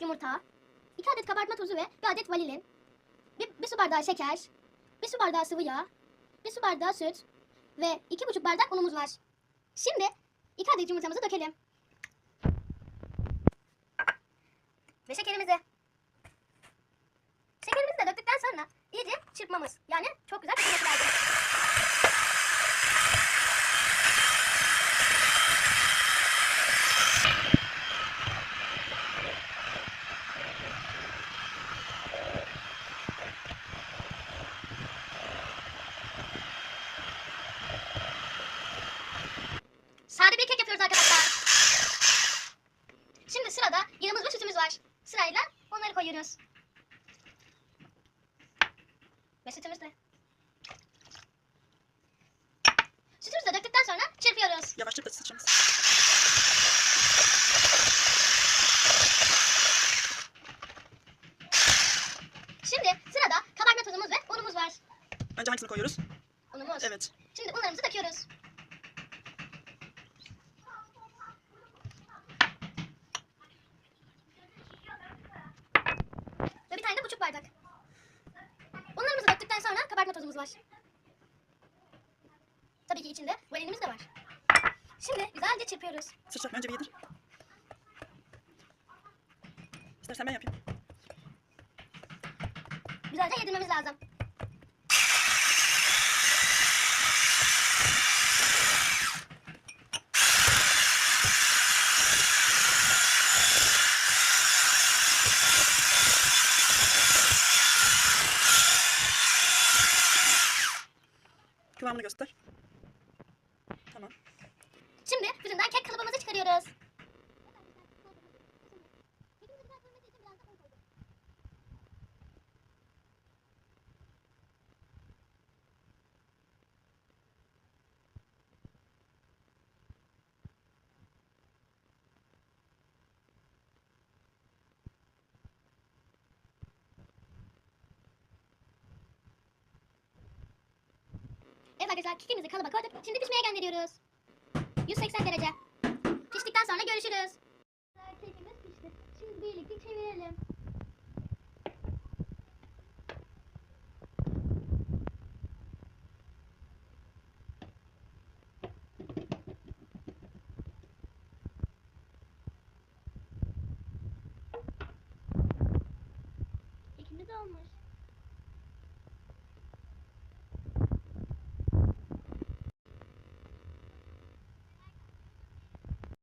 yumurta, 2 adet kabartma tozu ve 1 adet vanilin, 1, bir su bardağı şeker, 1 su bardağı sıvı yağ, 1 su bardağı süt ve 2,5 bardak unumuz var. Şimdi 2 adet yumurtamızı dökelim. Ve şekerimizi. Şekerimizi de döktükten sonra iyice çırpmamız. Yani çok güzel çırpmamız lazım. Sade bir kek yapıyoruz arkadaşlar. Şimdi sırada yağımız ve sütümüz var. Sırayla onları koyuyoruz. Ve sütümüz de. Sütümüzü de döktükten sonra çırpıyoruz. Yavaşça da sıçramız. Şimdi sırada kabartma tozumuz ve unumuz var. Önce hangisini koyuyoruz? Unumuz. Evet. Şimdi unlarımızı döküyoruz. Ve bir tane de buçuk bardak. Unlarımızı döktükten sonra kabartma tozumuz var. Tabii ki içinde vanilimiz de var. Şimdi güzelce çırpıyoruz. Sıçra önce bir yedir. İstersen ben yapayım. Güzelce yedirmemiz lazım. Kıvamını göster. Tamam. Şimdi fırından kek kalıbımızı çıkarıyoruz. Evet arkadaşlar kekimizi kalıba koyduk. Şimdi pişmeye gönderiyoruz. 180 derece. Piştikten sonra görüşürüz. Kekimiz pişti. Şimdi birlikte çevirelim. Kekimiz olmuş.